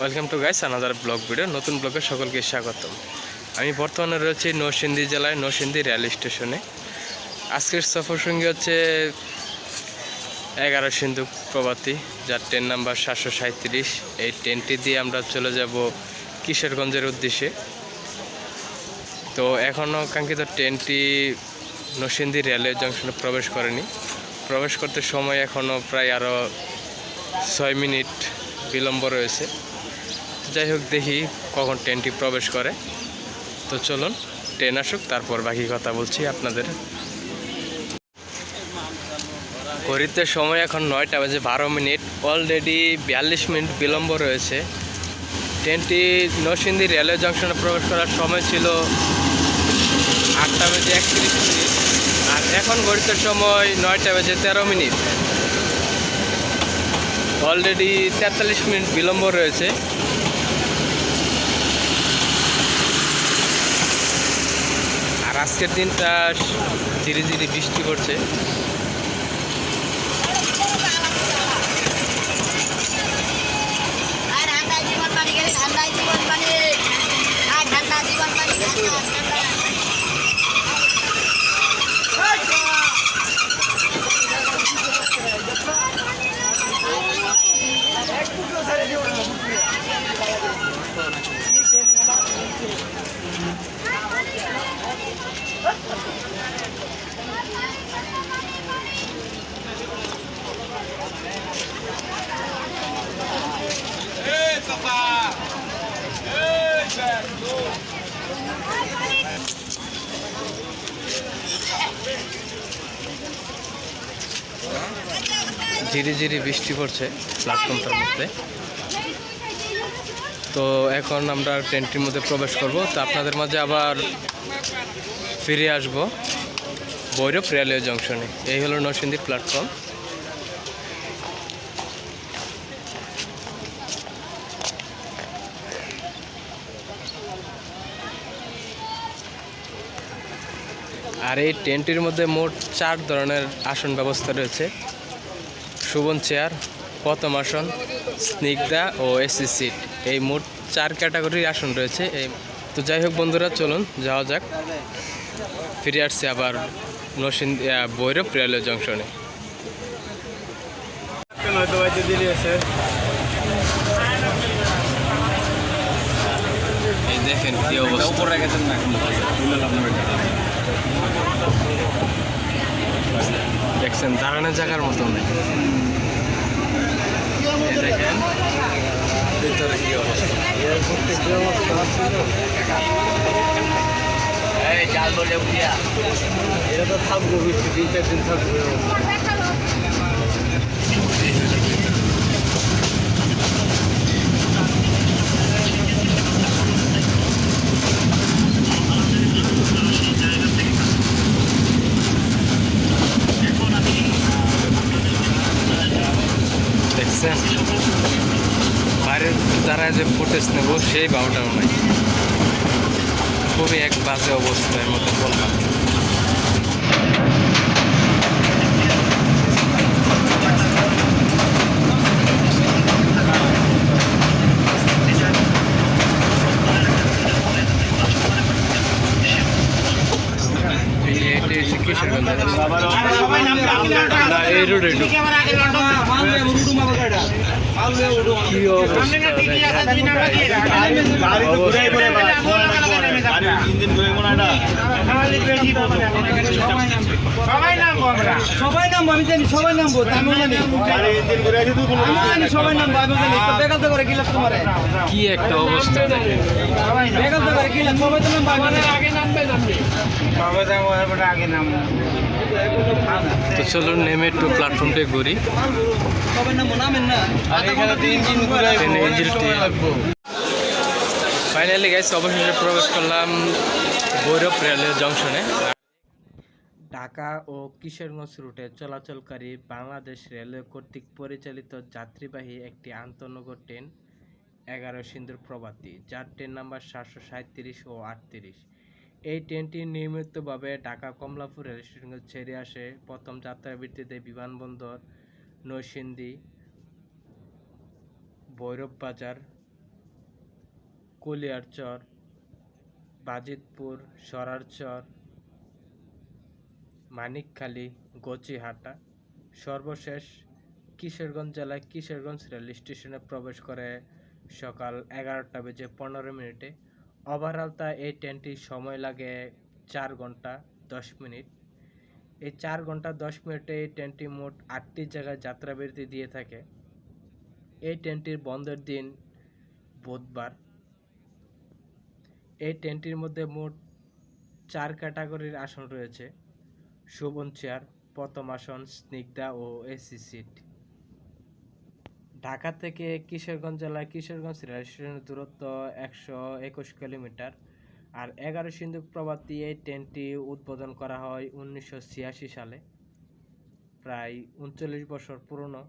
Welcome to guys another blog video নতুন ব্লগে সকলকে স্বাগতম। আমি বর্তমানে রয়েছি নৌসিন্দি জেলায় নৌসিন্দি রেল স্টেশনে। আজকের সফর সঙ্গী হচ্ছে এগারো সিন্ধু প্রভাতী, যার ট্রেন নাম্বার সাতশো সাঁত্রিশ এই ট্রেনটি দিয়ে আমরা চলে যাব কিশোরগঞ্জের উদ্দেশ্যে। তো এখনও কাঙ্ক্ষিত ট্রেনটি নৌসিন্দি রেলওয়ে জংশনে প্রবেশ করেনি। প্রবেশ করতে সময় এখনও প্রায় আরও ছয় মিনিট বিলম্ব রয়েছে। যাই হোক, দেখি কখন ট্রেনটি প্রবেশ করে। তো চলুন, ট্রেন আসুক, তারপর বাকি কথা বলছি আপনাদের। ঘড়িতে সময় এখন নয়টা বাজে বারো মিনিট। অলরেডি বিয়াল্লিশ মিনিট বিলম্ব রয়েছে। ট্রেনটি নরসিংদী রেলওয়ে জংশনে প্রবেশ করার সময় ছিল আটটা বেজে একত্রিশ মিনিট আর এখন ঘড়িতে সময় নয়টা বেজে তেরো মিনিট। অলরেডি তেতাল্লিশ মিনিট বিলম্ব রয়েছে। আজকের দিনটা ধীরে ধীরে বৃষ্টি পড়ছে। ধীরে ধীরে বৃষ্টি পড়ছে প্ল্যাটফর্মটার মধ্যে। তো এখন আমরা ট্রেনটির মধ্যে প্রবেশ করব। তো আপনাদের মাঝে আবার ফিরে আসব ভৈরব রেলওয়ে জংশনে। এই হলো নরসিংদী প্ল্যাটফর্ম। আর এই ট্রেনটির মধ্যে মোট চার ধরনের আসন ব্যবস্থা রয়েছে। সুবন চেয়ার, প্রথম আসন, স্নিগ্ধা ও এসি সিট। এই মোট চার ক্যাটাগরির আসন রয়েছে। এই তো যাই হোক বন্ধুরা, চলুন, যাওয়া যাক। ফিরে আসছে আবার নসিন ভৈরব রেলওয়ে জংশনে। দেখেন কি অবস্থা। দেখছেন দাঁড়ানোর জায়গার মতো নেই। দেখেন ভিতরে কি অবস্থা? এটা তো থাকব তিন চার দিন থাকব দেখছেন বাইরের তারা নেব সেই বাউটাও নাই খুবই এক বাজে অবস্থার মধ্যে বললাম। এই রোডে ঢুক কি অবস্থা সবাই নামবো আমরা সবাই নামবো আমি জানি সবাই নামবো আমিও জানি আমি জানি সবাই নামবো আমি জানি তো করে গেলাম তোমার কি একটা অবস্থা তো করে গেলাম সবাই তো নামবো আগে নামবে যাব আগে নামবো তো চলুন নেমে একটু প্ল্যাটফর্মটা ঘুরি। ফাইনালি গাইস অবশেষে প্রবেশ করলাম ভৈরব রেলওয়ে জংশনে। ঢাকা ও কিশোরগঞ্জ রুটে চলাচলকারী বাংলাদেশ রেলওয়ে কর্তৃক পরিচালিত যাত্রীবাহী একটি আন্তনগর ট্রেন এগারো সিন্দুর প্রভাতী। যার ট্রেন নাম্বার সাতশো সাঁত্রিশ ও আটত্রিশ। এই ট্রেনটি নিয়মিতভাবে ঢাকা কমলাপুর রেল স্টেশনে ছেড়ে আসে। প্রথম যাত্রাবৃত্তিতে বিমানবন্দর নৈসিন্দি ভৈরব বাজার কলিয়ারচর, বাজিতপুর, সরারচর, মানিকখালী, গচিহাটা, সর্বশেষ কিশোরগঞ্জ জেলায় কিশোরগঞ্জ রেল স্টেশনে প্রবেশ করে সকাল এগারোটা বেজে পনেরো মিনিটে ওভারঅল এই ট্রেনটি সময় লাগে চার ঘণ্টা দশ মিনিট। এই চার ঘণ্টা দশ মিনিটে এই ট্রেনটি মোট আটটি জায়গায় যাত্রাবিরতি দিয়ে থাকে। এই ট্রেনটির বন্ধের দিন বুধবার। এই ট্রেনটির মধ্যে মোট চার ক্যাটাগরির আসন রয়েছে। শোভন চেয়ার প্রথম আসন, স্নিগ্ধা ও এসি সিট ঢাকা থেকে কিশোরগঞ্জ জেলায় কিশোরগঞ্জ রেল স্টেশনের দূরত্ব একশো একুশ কিলোমিটার আর এগারো সিন্ধুক প্রভাতী এই ট্রেনটি উদ্বোধন করা হয় উনিশশো ছিয়াশি সালে। প্রায় উনচল্লিশ বছর পুরনো।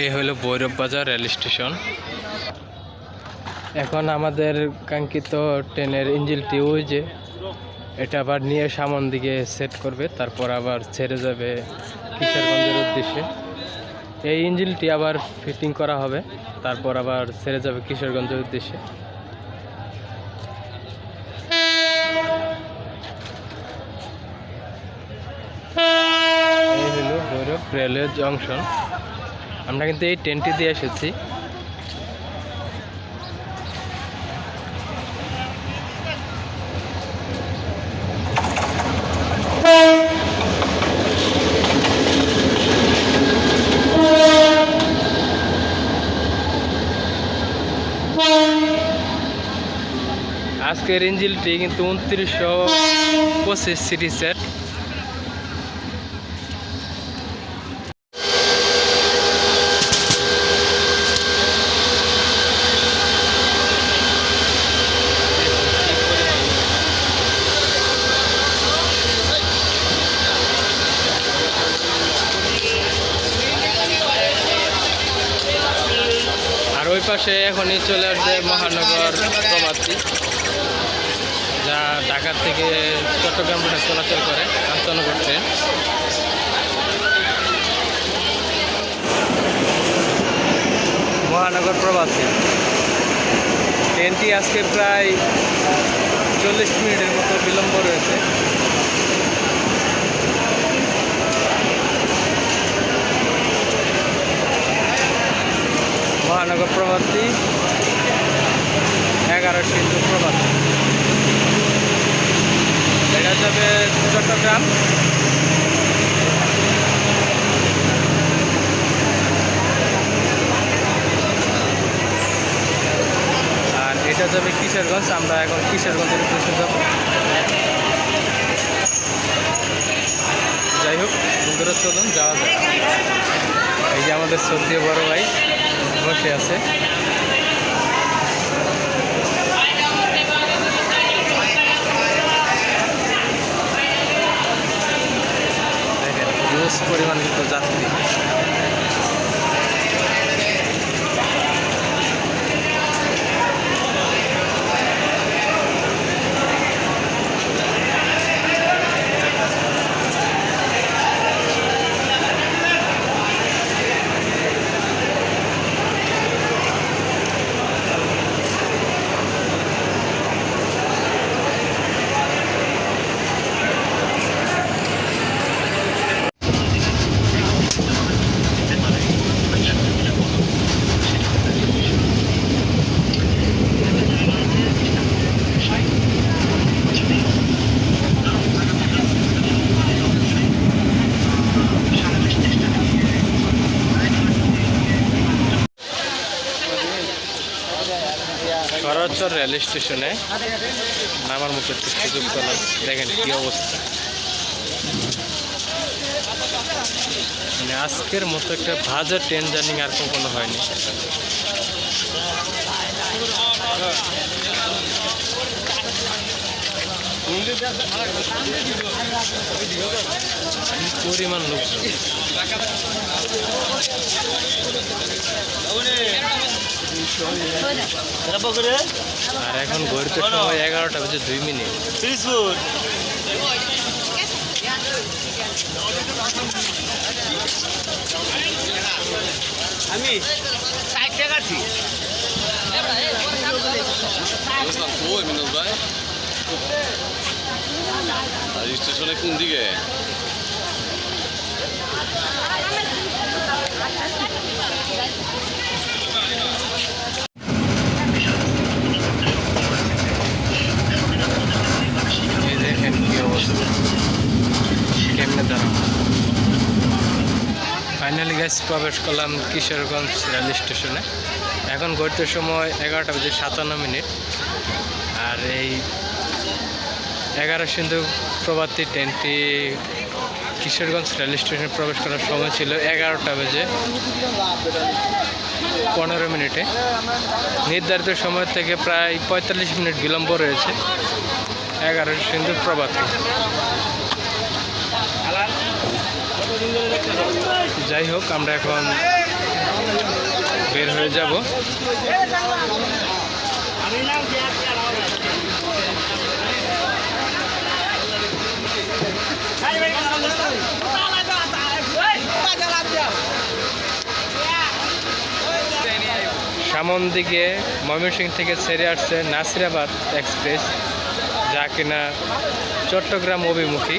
এই হলো ভৈরব বাজার রেল স্টেশন। এখন আমাদের কাঙ্ক্ষিত ট্রেনের ইঞ্জিনটি ওই যে এটা আবার নিয়ে সামন দিকে সেট করবে তারপর আবার ছেড়ে যাবে কিশোরগঞ্জের উদ্দেশ্যে। এই ইঞ্জিনটি আবার ফিটিং করা হবে, তারপর আবার ছেড়ে যাবে কিশোরগঞ্জের উদ্দেশ্যে। হলো রেলওয়ে জংশন। আমরা কিন্তু এই ট্রেনটি দিয়ে এসেছি। আজকের ইঞ্জিলটি কিন্তু উনত্রিশশো পঁচিশ সিরিজের আর ওই পাশে এখনই চলে আসবে মহানগর যা ঢাকা থেকে চট্টগ্রাম রুটে চলাচল করে কাঞ্চনগর ট্রেন। মহানগর প্রভাতী ট্রেনটি আজকে প্রায় চল্লিশ মিনিটের মতো বিলম্ব রয়েছে। মহানগর প্রভাতী এগারো সিন্ধু প্রভাতী এটা যাবে চট্টগ্রাম। আর এটা যাবে কিশোরগঞ্জ, আমরা এখন কিশোরগঞ্জের উদ্দেশ্যে যাব। যাই হোক, বন্ধুরা, চলুন, যাওয়া যায় এই যে আমাদের শ্রদ্ধীয় বড় ভাই বসে আছে দেখেন হিউজ পরিমাণ কিন্তু যাত্রী। খরচর রেল স্টেশনে নামার মতো একটু সুযোগ পেলাম। দেখেন কি অবস্থা। মানে আজকের মতো একটা ভাজা ট্রেন জার্নি আর কখনো হয়নি। পরিমাণ লোক আর এখন ঘড়িতে সময় এগারোটা বেজে দুই মিনিট। আমি ষাট টাকা ভাই। স্টেশনে কোন দিকে এই দেখেন কি অবস্থা কেমনে দাঁড়ানো ফাইনালি প্রবেশ করলাম কিশোরগঞ্জ রেল স্টেশনে। এখন ঘড়িতে সময় এগারোটা বেজে সাতান্ন মিনিট। আর এই এগারো সিন্ধু প্রভাতী ট্রেনটি কিশোরগঞ্জ রেল স্টেশনে প্রবেশ করার সময় ছিল এগারোটা বেজে পনেরো মিনিটে। নির্ধারিত সময় থেকে প্রায় পঁয়তাল্লিশ মিনিট বিলম্ব রয়েছে এগারো সিন্ধু প্রভাতী। যাই হোক, আমরা এখন বের হয়ে যাব। সামন দিকে ময়মনসিংহ থেকে ছেড়ে আসছে নাসিরাবাদ এক্সপ্রেস, যা কিনা চট্টগ্রাম অভিমুখী।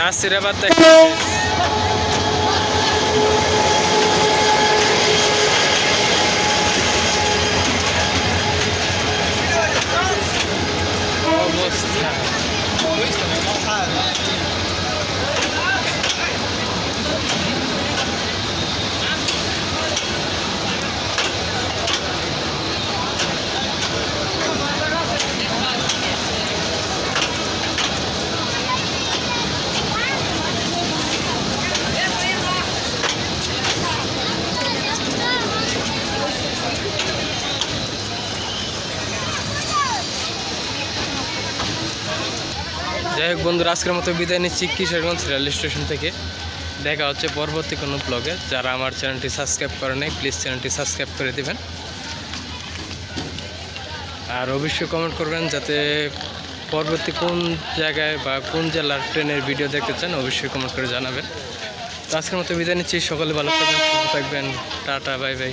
নাসিরাবাদ এক্সপ্রেস অবস্থা যাই হোক বন্ধুরা, আজকের মতো বিদায় নিচ্ছি কিশোরগঞ্জ রেল স্টেশন থেকে। দেখা হচ্ছে পরবর্তী কোনো ব্লগে যারা আমার চ্যানেলটি সাবস্ক্রাইব করে নেই প্লিজ চ্যানেলটি সাবস্ক্রাইব করে দেবেন। আর অবশ্যই কমেন্ট করবেন যাতে পরবর্তী কোন জায়গায় বা কোন জেলার ট্রেনের ভিডিও দেখতে চান, অবশ্যই কমেন্ট করে জানাবেন। তো আজকের মতো বিদায় নিচ্ছি। সকলে ভালো থাকবেন থাকবেন। Tata bye bye